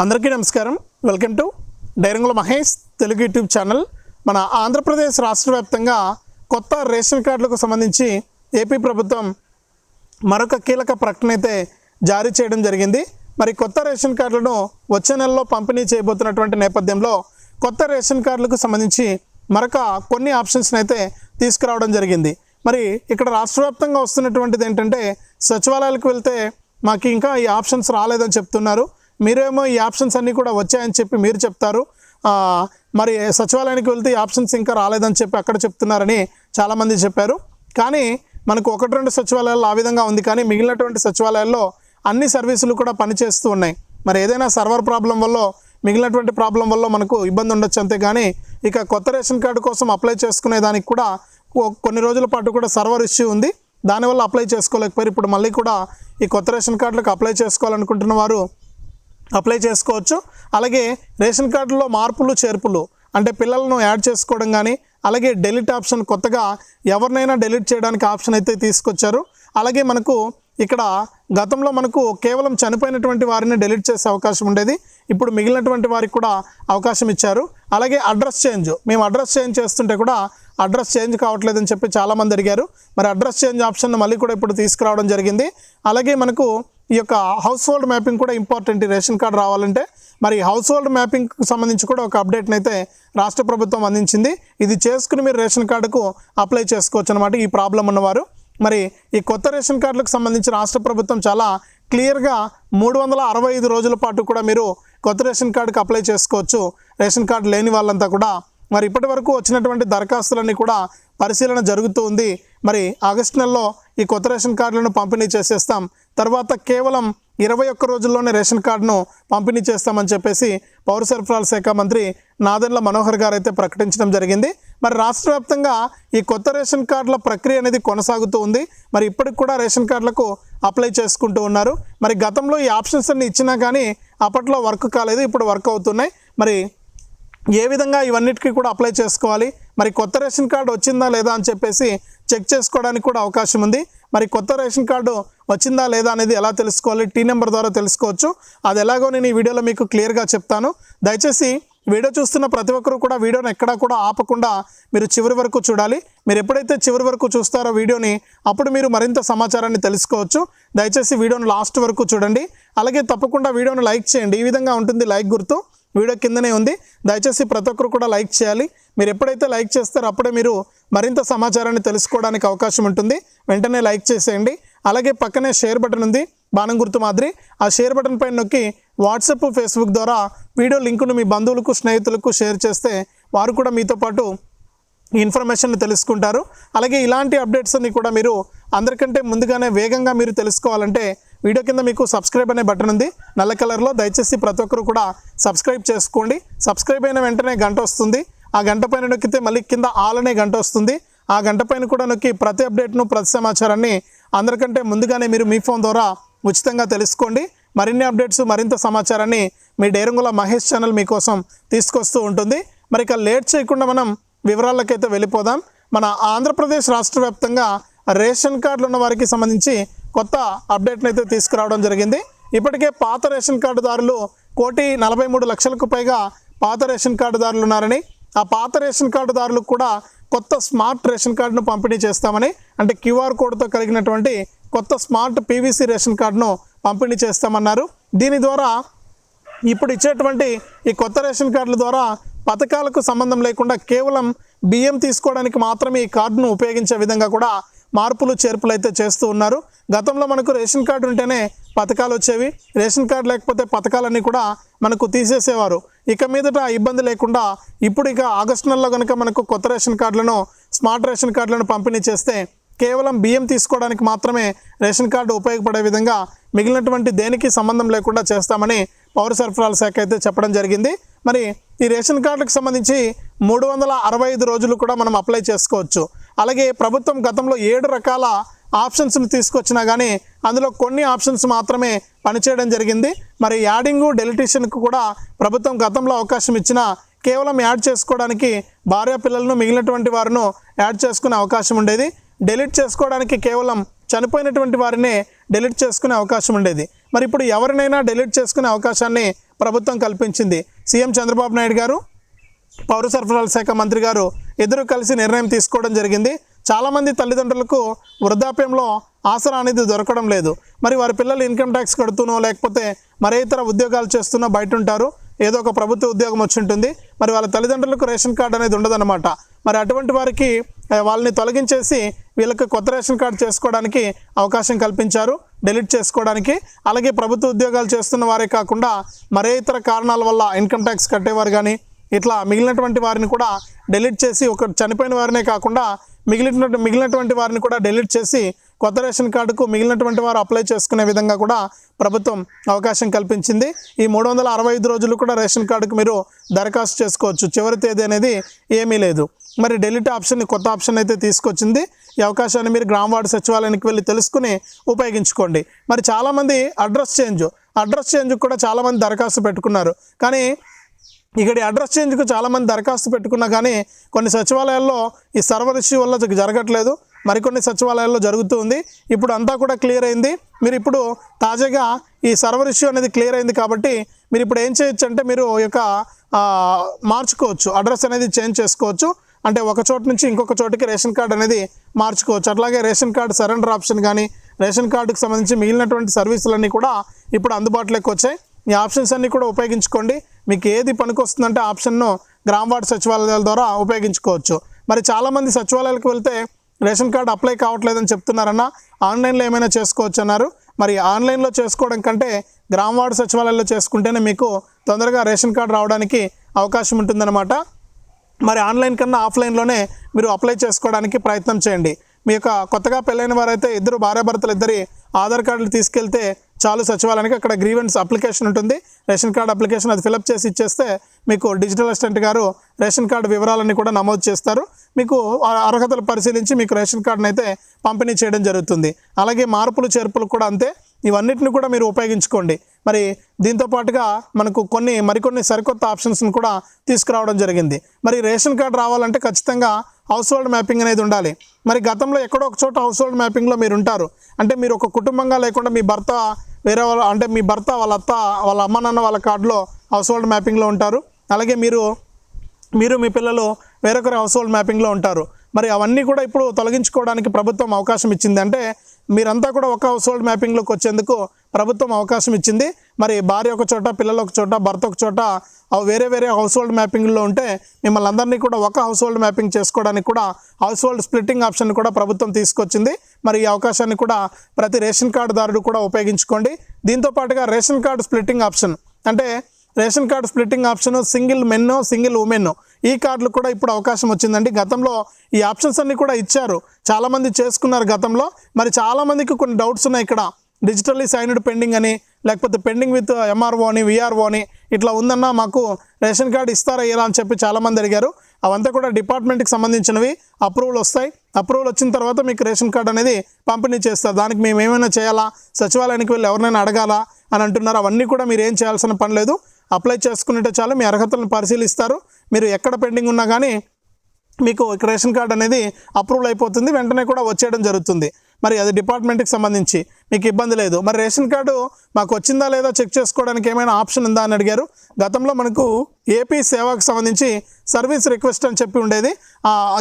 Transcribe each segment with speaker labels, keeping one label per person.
Speaker 1: అందరికీ నమస్కారం. Welcome to డైరంగుల మహేష్ తెలుగు యూట్యూబ్ ఛానల్. మన ఆంధ్రప్రదేశ్ రాష్ట్ర వ్యాప్తంగా కొత్త రేషన్ కార్డులకు సంబంధించి ఏపీ ప్రభుత్వం మరొక కీలక ప్రకటన అయితే జారీ చేయడం జరిగింది. మరి కొత్త రేషన్ కార్డులను వచ్చే నెలలో పంపిణీ చేయబోతున్నటువంటి నేపథ్యంలో కొత్త రేషన్ కార్డులకు సంబంధించి మరొక కొన్ని ఆప్షన్స్ని అయితే తీసుకురావడం జరిగింది. మరి ఇక్కడ రాష్ట్ర వ్యాప్తంగా వస్తున్నటువంటిది ఏంటంటే సచివాలయాలకు వెళ్తే మాకు ఇంకా ఈ ఆప్షన్స్ రాలేదని చెప్తున్నారు. మీరేమో ఈ ఆప్షన్స్ అన్నీ కూడా వచ్చాయని చెప్పి మీరు చెప్తారు. మరి సచివాలయానికి వెళ్తే ఈ ఆప్షన్స్ ఇంకా రాలేదని చెప్పి అక్కడ చెప్తున్నారని చాలామంది చెప్పారు. కానీ మనకు ఒకటి రెండు సచివాలయాల్లో ఆ విధంగా ఉంది. కానీ మిగిలినటువంటి సచివాలయాల్లో అన్ని సర్వీసులు కూడా పనిచేస్తూ ఉన్నాయి. మరి ఏదైనా సర్వర్ ప్రాబ్లం వల్ల మిగిలినటువంటి ప్రాబ్లం వల్ల మనకు ఇబ్బంది ఉండొచ్చు అంతేగాని ఇక కొత్త రేషన్ కార్డు కోసం అప్లై చేసుకునే దానికి కూడా కొన్ని రోజుల పాటు కూడా సర్వర్ ఇష్యూ ఉంది. దానివల్ల అప్లై చేసుకోలేకపోయారు. ఇప్పుడు మళ్ళీ కూడా ఈ కొత్త రేషన్ కార్డులకు అప్లై చేసుకోవాలనుకుంటున్న వారు అప్లై చేసుకోవచ్చు. అలాగే రేషన్ కార్డులో మార్పులు చేర్పులు అంటే పిల్లలను యాడ్ చేసుకోవడం కానీ అలాగే డెలిట్ ఆప్షన్ కొత్తగా ఎవరినైనా డెలిట్ చేయడానికి ఆప్షన్ అయితే తీసుకొచ్చారు. అలాగే మనకు ఇక్కడ గతంలో మనకు కేవలం చనిపోయినటువంటి వారిని డెలిట్ చేసే అవకాశం ఉండేది. ఇప్పుడు మిగిలినటువంటి వారికి కూడా అవకాశం ఇచ్చారు. అలాగే అడ్రస్ చేంజ్ మేము అడ్రస్ చేంజ్ చేస్తుంటే కూడా అడ్రస్ చేంజ్ కావట్లేదని చెప్పి చాలామంది అడిగారు. మరి అడ్రస్ చేంజ్ ఆప్షన్ మళ్ళీ కూడా ఇప్పుడు తీసుకురావడం జరిగింది. అలాగే మనకు ఈ యొక్క హౌస్ హోల్డ్ మ్యాపింగ్ కూడా ఇంపార్టెంట్ రేషన్ కార్డు రావాలంటే మరి హౌస్ హోల్డ్ మ్యాపింగ్కి సంబంధించి కూడా ఒక అప్డేట్ని అయితే రాష్ట్ర ప్రభుత్వం అందించింది. ఇది చేసుకుని మీరు రేషన్ కార్డుకు అప్లై చేసుకోవచ్చు అనమాట ఈ ప్రాబ్లం ఉన్నవారు. మరి ఈ కొత్త రేషన్ కార్డులకు సంబంధించి రాష్ట్ర ప్రభుత్వం చాలా క్లియర్గా మూడు వందల అరవై ఐదు రోజుల పాటు కూడా మీరు కొత్త రేషన్ కార్డుకి అప్లై చేసుకోవచ్చు. రేషన్ కార్డు లేని వాళ్ళంతా కూడా మరి ఇప్పటి వరకు వచ్చినటువంటి దరఖాస్తులన్నీ కూడా పరిశీలన జరుగుతూ ఉంది. మరి ఆగస్టు నెలలో ఈ కొత్త రేషన్ కార్డులను పంపిణీ చేసేస్తాం. తర్వాత కేవలం ఇరవై ఒక్క రోజుల్లోనే రేషన్ కార్డును పంపిణీ చేస్తామని చెప్పేసి పౌర సరఫరాల శాఖ మంత్రి నాదెండ్ల మనోహర్ గారు అయితే ప్రకటించడం జరిగింది. మరి రాష్ట్ర వ్యాప్తంగా ఈ కొత్త రేషన్ కార్డుల ప్రక్రియ అనేది కొనసాగుతూ ఉంది. మరి ఇప్పటికి కూడా రేషన్ కార్డులకు అప్లై చేసుకుంటూ ఉన్నారు. మరి గతంలో ఈ ఆప్షన్స్ అన్ని ఇచ్చినా కానీ అప్పట్లో వర్క్ కాలేదు ఇప్పుడు వర్క్ అవుతున్నాయి. మరి ఏ విధంగా ఇవన్నిటికీ కూడా అప్లై చేసుకోవాలి? మరి కొత్త రేషన్ కార్డు వచ్చిందా లేదా అని చెప్పేసి చెక్ చేసుకోవడానికి కూడా అవకాశం ఉంది. మరి కొత్త రేషన్ కార్డు వచ్చిందా లేదా అనేది ఎలా తెలుసుకోవాలి? టీ నెంబర్ ద్వారా తెలుసుకోవచ్చు. అది ఎలాగో నేను ఈ వీడియోలో మీకు క్లియర్గా చెప్తాను. దయచేసి వీడియో చూస్తున్న ప్రతి ఒక్కరు కూడా వీడియోని ఎక్కడా కూడా ఆపకుండా మీరు చివరి వరకు చూడాలి. మీరు ఎప్పుడైతే చివరి వరకు చూస్తారో వీడియోని అప్పుడు మీరు మరింత సమాచారాన్ని తెలుసుకోవచ్చు. దయచేసి వీడియోని లాస్ట్ వరకు చూడండి. అలాగే తప్పకుండా వీడియోని లైక్ చేయండి. ఈ విధంగా ఉంటుంది లైక్ గుర్తు. వీడియో కిందనే ఉంది. దయచేసి ప్రతి ఒక్కరు కూడా లైక్ చేయాలి. మీరు ఎప్పుడైతే లైక్ చేస్తారో అప్పుడే మీరు మరింత సమాచారాన్ని తెలుసుకోవడానికి అవకాశం ఉంటుంది. వెంటనే లైక్ చేసేయండి. అలాగే పక్కనే షేర్ బటన్ ఉంది. బాణం గుర్తు మాదిరి. ఆ షేర్ బటన్ పైన నొక్కి వాట్సాప్ ఫేస్బుక్ ద్వారా వీడియో లింకును మీ బంధువులకు స్నేహితులకు షేర్ చేస్తే వారు కూడా మీతో పాటు ఇన్ఫర్మేషన్ తెలుసుకుంటారు. అలాగే ఇలాంటి అప్డేట్స్ అన్ని కూడా మీరు అందరికంటే ముందుగానే వేగంగా మీరు తెలుసుకోవాలంటే వీడియో కింద మీకు సబ్స్క్రైబ్ అనే బటన్ ఉంది. నల్ల కలర్లో దయచేసి ప్రతి ఒక్కరు కూడా సబ్స్క్రైబ్ చేసుకోండి. సబ్స్క్రైబ్ అయిన వెంటనే గంట వస్తుంది. ఆ గంట పైన నొక్కితే మళ్ళీ కింద ఆల్ అనే గంట వస్తుంది. ఆ గంట పైన కూడా నొక్కి ప్రతి అప్డేట్ను ప్రతి సమాచారాన్ని అందరికంటే ముందుగానే మీరు మీ ఫోన్ ద్వారా ఉచితంగా తెలుసుకోండి. మరిన్ని అప్డేట్స్ మరింత సమాచారాన్ని మీ డేరంగుల మహేష్ ఛానల్ మీకోసం తీసుకొస్తూ ఉంటుంది. మరి ఇక లేట్ చేయకుండా మనం వివరాలకైతే వెళ్ళిపోదాం. మన ఆంధ్రప్రదేశ్ రాష్ట్ర వ్యాప్తంగా రేషన్ కార్డులు ఉన్న వారికి సంబంధించి కొత్త అప్డేట్ను అయితే తీసుకురావడం జరిగింది. ఇప్పటికే పాత రేషన్ కార్డుదారులు కోటి నలభై మూడు లక్షలకు పైగా పాత రేషన్ కార్డుదారులు ఉన్నారని ఆ పాత రేషన్ కార్డుదారులకు కూడా కొత్త స్మార్ట్ రేషన్ కార్డును పంపిణీ చేస్తామని అంటే క్యూఆర్ కోడ్తో కలిగినటువంటి కొత్త స్మార్ట్ పీవీసీ రేషన్ కార్డును పంపిణీ చేస్తామన్నారు. దీని ద్వారా ఇప్పుడు ఇచ్చేటువంటి ఈ కొత్త రేషన్ కార్డుల ద్వారా పథకాలకు సంబంధం లేకుండా కేవలం బియ్యం తీసుకోవడానికి మాత్రమే ఈ కార్డును ఉపయోగించే విధంగా కూడా మార్పులు చేర్పులు అయితే చేస్తూ ఉన్నారు. గతంలో మనకు రేషన్ కార్డు ఉంటేనే పథకాలు వచ్చేవి. రేషన్ కార్డు లేకపోతే పథకాలన్నీ కూడా మనకు తీసేసేవారు. ఇక మీదట ఇబ్బంది లేకుండా ఇప్పుడు ఇక ఆగస్టు నెలలో కనుక మనకు కొత్త రేషన్ కార్డులను స్మార్ట్ రేషన్ కార్డులను పంపిణీ చేస్తే కేవలం బియ్యం తీసుకోవడానికి మాత్రమే రేషన్ కార్డు ఉపయోగపడే విధంగా మిగిలినటువంటి దేనికి సంబంధం లేకుండా చేస్తామని పౌర సరఫరాల శాఖ అయితే చెప్పడం జరిగింది. మరి ఈ రేషన్ కార్డులకు సంబంధించి మూడు వందల అరవై ఐదు రోజులు కూడా మనం అప్లై చేసుకోవచ్చు. అలాగే ప్రభుత్వం గతంలో ఏడు రకాల ఆప్షన్స్ని తీసుకొచ్చినా కానీ అందులో కొన్ని ఆప్షన్స్ మాత్రమే పనిచేయడం జరిగింది. మరి యాడింగు డెలిటేషన్కు కూడా ప్రభుత్వం గతంలో అవకాశం ఇచ్చినా కేవలం యాడ్ చేసుకోవడానికి భార్య పిల్లలను మిగిలినటువంటి వారిను యాడ్ చేసుకునే అవకాశం ఉండేది. డెలీట్ చేసుకోవడానికి కేవలం చనిపోయినటువంటి వారినే డెలీట్ చేసుకునే అవకాశం ఉండేది. మరి ఇప్పుడు ఎవరినైనా డెలీట్ చేసుకునే అవకాశాన్ని ప్రభుత్వం కల్పించింది. సీఎం చంద్రబాబు నాయుడు గారు పౌర సరఫరాల శాఖ మంత్రి గారు ఇద్దరు కలిసి నిర్ణయం తీసుకోవడం జరిగింది. చాలామంది తల్లిదండ్రులకు వృద్ధాప్యంలో ఆసరా అనేది దొరకడం లేదు. మరి వారి పిల్లలు ఇన్కమ్ ట్యాక్స్ కడుతూనో లేకపోతే మరే ఇతర ఉద్యోగాలు చేస్తున్నా బయట ఉంటారు ఏదో ఒక ప్రభుత్వ ఉద్యోగం వచ్చి ఉంటుంది. మరి వాళ్ళ తల్లిదండ్రులకు రేషన్ కార్డు అనేది ఉండదన్నమాట. మరి అటువంటి వారికి వాళ్ళని తొలగించేసి వీళ్ళకి కొత్త రేషన్ కార్డు చేసుకోవడానికి అవకాశం కల్పించారు డిలీట్ చేసుకోవడానికి. అలాగే ప్రభుత్వ ఉద్యోగాలు చేస్తున్న వారే కాకుండా మరే ఇతర కారణాల వల్ల ఇన్కమ్ ట్యాక్స్ కట్టేవారు కానీ ఇట్లా మిగిలినటువంటి వారిని కూడా డిలీట్ చేసి ఒక చనిపోయిన వారినే కాకుండా మిగిలిన మిగిలినటువంటి వారిని కూడా డిలీట్ చేసి కొత్త రేషన్ కార్డుకు మిగిలినటువంటి వారు అప్లై చేసుకునే విధంగా కూడా ప్రభుత్వం అవకాశం కల్పించింది. ఈ మూడు వందల అరవై ఐదు రోజులు కూడా రేషన్ కార్డుకు మీరు దరఖాస్తు చేసుకోవచ్చు. చివరి తేదీ అనేది ఏమీ లేదు. మరి డెలిట్ ఆప్షన్ కొత్త ఆప్షన్ అయితే తీసుకొచ్చింది. ఈ అవకాశాన్ని మీరు గ్రామ వార్డు సచివాలయానికి వెళ్ళి తెలుసుకుని ఉపయోగించుకోండి. మరి చాలామంది అడ్రస్ చేంజ్ అడ్రస్ చేంజ్ కూడా చాలామంది దరఖాస్తు పెట్టుకున్నారు. కానీ ఇక్కడ అడ్రస్ చేంజ్కు చాలామంది దరఖాస్తు పెట్టుకున్నా కానీ కొన్ని సచివాలయాల్లో ఈ సర్వర్ ఇష్యూ వల్ల జరగట్లేదు. మరికొన్ని సచివాలయాల్లో జరుగుతూ ఉంది. ఇప్పుడు అంతా కూడా క్లియర్ అయింది. మీరు ఇప్పుడు తాజాగా ఈ సర్వర్ ఇష్యూ అనేది క్లియర్ అయింది కాబట్టి మీరు ఇప్పుడు ఏం చేయొచ్చు అంటే మీరు ఈ యొక్క మార్చుకోవచ్చు. అడ్రస్ అనేది చేంజ్ చేసుకోవచ్చు. అంటే ఒక చోటు నుంచి ఇంకొక చోటుకి రేషన్ కార్డు అనేది మార్చుకోవచ్చు. అట్లాగే రేషన్ కార్డు సరెండర్ ఆప్షన్ కానీ రేషన్ కార్డుకు సంబంధించి మిగిలినటువంటి సర్వీసులన్నీ కూడా ఇప్పుడు అందుబాటులోకి వచ్చాయి. ఈ ఆప్షన్స్ అన్నీ కూడా ఉపయోగించుకోండి. మీకు ఏది పనికొస్తుందంటే ఆప్షన్ను గ్రామ వార్డు సచివాలయాల ద్వారా ఉపయోగించుకోవచ్చు. మరి చాలామంది సచివాలయాలకు వెళ్తే రేషన్ కార్డు అప్లై కావట్లేదని చెప్తున్నారన్నా ఆన్లైన్లో ఏమైనా చేసుకోవచ్చు అన్నారు. మరి ఆన్లైన్లో చేసుకోవడం కంటే గ్రామ వార్డు సచివాలయాల్లో చేసుకుంటేనే మీకు తొందరగా రేషన్ కార్డు రావడానికి అవకాశం ఉంటుందన్నమాట. మరి ఆన్లైన్ కన్నా ఆఫ్లైన్లోనే మీరు అప్లై చేసుకోవడానికి ప్రయత్నం చేయండి. మీ యొక్క కొత్తగా పెళ్ళైన వారైతే ఇద్దరు భార్యాభర్తలు ఇద్దరి ఆధార్ కార్డులు తీసుకెళ్తే చాలు సచివాలయానికి అక్కడ గ్రీవెన్స్ అప్లికేషన్ ఉంటుంది. రేషన్ కార్డు అప్లికేషన్ అది ఫిలప్ చేసి ఇచ్చేస్తే మీకు డిజిటల్ అసిస్టెంట్ గారు రేషన్ కార్డు వివరాలన్నీ కూడా నమోదు చేస్తారు. మీకు అర్హతలు పరిశీలించి మీకు రేషన్ కార్డును అయితే పంపిణీ చేయడం జరుగుతుంది. అలాగే మార్పులు చేర్పులు కూడా అంతే. ఇవన్నిటిని కూడా మీరు ఉపయోగించుకోండి. మరి దీంతో పాటుగా మనకు కొన్ని మరికొన్ని సరికొత్త ఆప్షన్స్ను కూడా తీసుకురావడం జరిగింది. మరి రేషన్ కార్డు రావాలంటే ఖచ్చితంగా హౌస్ హోల్డ్ మ్యాపింగ్ అనేది ఉండాలి. మరి గతంలో ఎక్కడో ఒక చోట హౌస్ హోల్డ్ మ్యాపింగ్లో మీరు ఉంటారు. అంటే మీరు ఒక కుటుంబంగా లేకుండా మీ భర్త వేరే వాళ్ళ అంటే మీ భర్త వాళ్ళ అత్త వాళ్ళ అమ్మ నాన్న వాళ్ళ కార్డులో హౌస్ హోల్డ్ మ్యాపింగ్లో ఉంటారు. అలాగే మీరు మీరు మీ పిల్లలు వేరొకరి హౌస్ హోల్డ్ మ్యాపింగ్లో ఉంటారు. మరి అవన్నీ కూడా ఇప్పుడు తొలగించుకోవడానికి ప్రభుత్వం అవకాశం ఇచ్చింది. అంటే మీరంతా కూడా ఒక హౌస్ హోల్డ్ మ్యాపింగ్లోకి వచ్చేందుకు ప్రభుత్వం అవకాశం ఇచ్చింది. మరి భార్య ఒక చోట పిల్లలు ఒక చోట భర్త ఒక చోట వేరే వేరే హౌస్ హోల్డ్ మ్యాపింగ్లో ఉంటే మిమ్మల్ని అందరినీ కూడా ఒక హౌస్ హోల్డ్ మ్యాపింగ్ చేసుకోవడానికి కూడా హౌస్ హోల్డ్ స్ప్లిట్టింగ్ ఆప్షన్ కూడా ప్రభుత్వం తీసుకొచ్చింది. మరి ఈ అవకాశాన్ని కూడా ప్రతి రేషన్ కార్డుదారుడు కూడా ఉపయోగించుకోండి. దీంతో పాటుగా రేషన్ కార్డు స్ప్లిట్టింగ్ ఆప్షన్ అంటే ration card splitting option single men single women ఈ కార్డులు కూడా ఇప్పుడు అవకాశం వచ్చిందండి. గతంలో ఈ ఆప్షన్స్ అన్ని కూడా ఇచ్చారు. చాలామంది చేసుకున్నారు గతంలో. మరి చాలామందికి కొన్ని డౌట్స్ ఉన్నాయి ఇక్కడ. డిజిటల్లీ సైన్డ్ పెండింగ్ అని లేకపోతే పెండింగ్ విత్ ఎంఆర్ఓ అని విఆర్ఓ అని ఇట్లా ఉందన్నా మాకు రేషన్ కార్డు ఇస్తారా ఇలా అని చెప్పి చాలామంది అడిగారు. అవంతా కూడా డిపార్ట్మెంట్కి సంబంధించినవి. అప్రూవల్ వస్తాయి. అప్రూవల్ వచ్చిన తర్వాత మీకు రేషన్ కార్డు అనేది పంపిణీ చేస్తారు. దానికి మేము ఏమైనా చేయాలా? సచివాలయానికి వెళ్ళి ఎవరినైనా అడగాలా అని అంటున్నారు. అవన్నీ కూడా మీరు ఏం చేయాల్సిన పని లేదు. అప్లై చేసుకునేట చాలు మీ అర్హతలను పరిశీలిస్తారు. మీరు ఎక్కడ పెండింగ్ ఉన్నా కానీ మీకు రేషన్ కార్డ్ అనేది అప్రూవల్ అయిపోతుంది. వెంటనే కూడా వచ్చేయడం జరుగుతుంది. మరి అది డిపార్ట్మెంట్కి సంబంధించి మీకు ఇబ్బంది లేదు. మరి రేషన్ కార్డు మాకు వచ్చిందా లేదా చెక్ చేసుకోవడానికి ఏమైనా ఆప్షన్ ఉందా అని అడిగారు. గతంలో మనకు ఏపీ సేవకు సంబంధించి సర్వీస్ రిక్వెస్ట్ అని చెప్పి ఉండేది.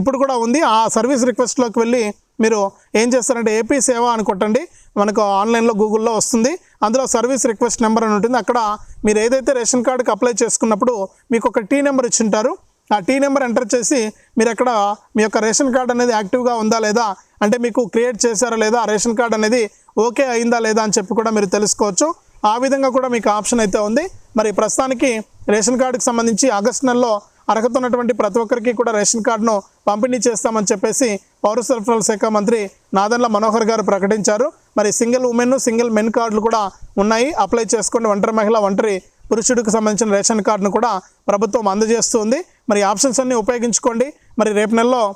Speaker 1: ఇప్పుడు కూడా ఉంది. ఆ సర్వీస్ రిక్వెస్ట్లోకి వెళ్ళి మీరు ఏం చేస్తారంటే ఏపీ సేవ అని కొట్టండి మనకు ఆన్లైన్లో గూగుల్లో వస్తుంది. అందులో సర్వీస్ రిక్వెస్ట్ నెంబర్ అని ఉంటుంది. అక్కడ మీరు ఏదైతే రేషన్ కార్డుకి అప్లై చేసుకున్నప్పుడు మీకు ఒక టీ నెంబర్ ఇచ్చి ఉంటారు. ఆ టీ నెంబర్ ఎంటర్ చేసి మీరు అక్కడ మీ యొక్క రేషన్ కార్డ్ అనేది యాక్టివ్గా ఉందా లేదా అంటే మీకు క్రియేట్ చేశారా లేదా ఆ రేషన్ కార్డ్ అనేది ఓకే అయిందా లేదా అని చెప్పి కూడా మీరు తెలుసుకోవచ్చు. ఆ విధంగా కూడా మీకు ఆప్షన్ అయితే ఉంది. మరి ప్రస్తుతానికి రేషన్ కార్డుకి సంబంధించి ఆగస్ట్ నెలలో అర్హత ఉన్నటువంటి ప్రతి ఒక్కరికి కూడా రేషన్ కార్డును పంపిణీ చేస్తామని చెప్పేసి పౌర సరఫరాల శాఖ మంత్రి నాదన్ల మనోహర్ గారు ప్రకటించారు. మరి సింగిల్ ఉమెన్ సింగిల్ మెన్ కార్డులు కూడా ఉన్నాయి. అప్లై చేసుకోండి. ఒంటరి మహిళ ఒంటరి పురుషుడికి సంబంధించిన రేషన్ కార్డును కూడా ప్రభుత్వం అందజేస్తుంది. మరి ఆప్షన్స్ అన్ని ఉపయోగించుకోండి. మరి రేపు నెలలో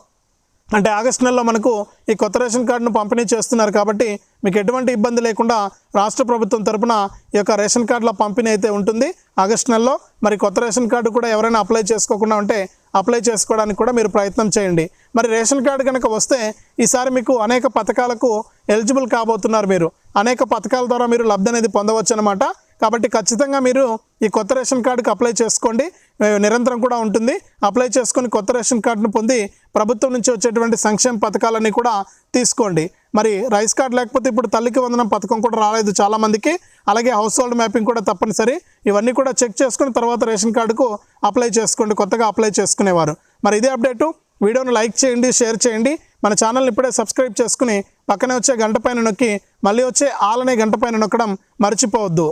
Speaker 1: అంటే ఆగస్టు నెలలో మనకు ఈ కొత్త రేషన్ కార్డును పంపిణీ చేస్తున్నారు కాబట్టి మీకు ఎటువంటి ఇబ్బంది లేకుండా రాష్ట్ర ప్రభుత్వం తరపున ఈ యొక్క రేషన్ కార్డుల పంపిణీ అయితే ఉంటుంది. ఆగస్టు నెలలో మరి కొత్త రేషన్ కార్డు కూడా ఎవరైనా అప్లై చేసుకోకుండా ఉంటే అప్లై చేసుకోవడానికి కూడా మీరు ప్రయత్నం చేయండి. మరి రేషన్ కార్డు కనుక వస్తే ఈసారి మీకు అనేక పథకాలకు ఎలిజిబుల్ కాబోతున్నారు మీరు. అనేక పథకాల ద్వారా మీరు లబ్ధి అనేది పొందవచ్చు అనమాట కాబట్టి ఖచ్చితంగా మీరు ఈ కొత్త రేషన్ కార్డుకి అప్లై చేసుకోండి. నిరంతరం కూడా ఉంటుంది. అప్లై చేసుకొని కొత్త రేషన్ కార్డును పొంది ప్రభుత్వం నుంచి వచ్చేటువంటి సంక్షేమ పథకాలన్నీ కూడా తీసుకోండి. మరి రైస్ కార్డ్ లేకపోతే ఇప్పుడు తల్లికి వందనం పథకం కూడా రాలేదు చాలామందికి. అలాగే హౌస్ హోల్డ్ మ్యాపింగ్ కూడా తప్పనిసరి. ఇవన్నీ కూడా చెక్ చేసుకుని తర్వాత రేషన్ కార్డుకు అప్లై చేసుకోండి. కొత్తగా అప్లై చేసుకునేవారు. మరి ఇదే అప్డేటు వీడియోను లైక్ చేయండి షేర్ చేయండి. మన ఛానల్ని ఇప్పుడే సబ్స్క్రైబ్ చేసుకుని పక్కనే వచ్చే గంట పైన నొక్కి మళ్ళీ వచ్చే ఆలనే గంట పైన నొక్కడం మర్చిపోవద్దు.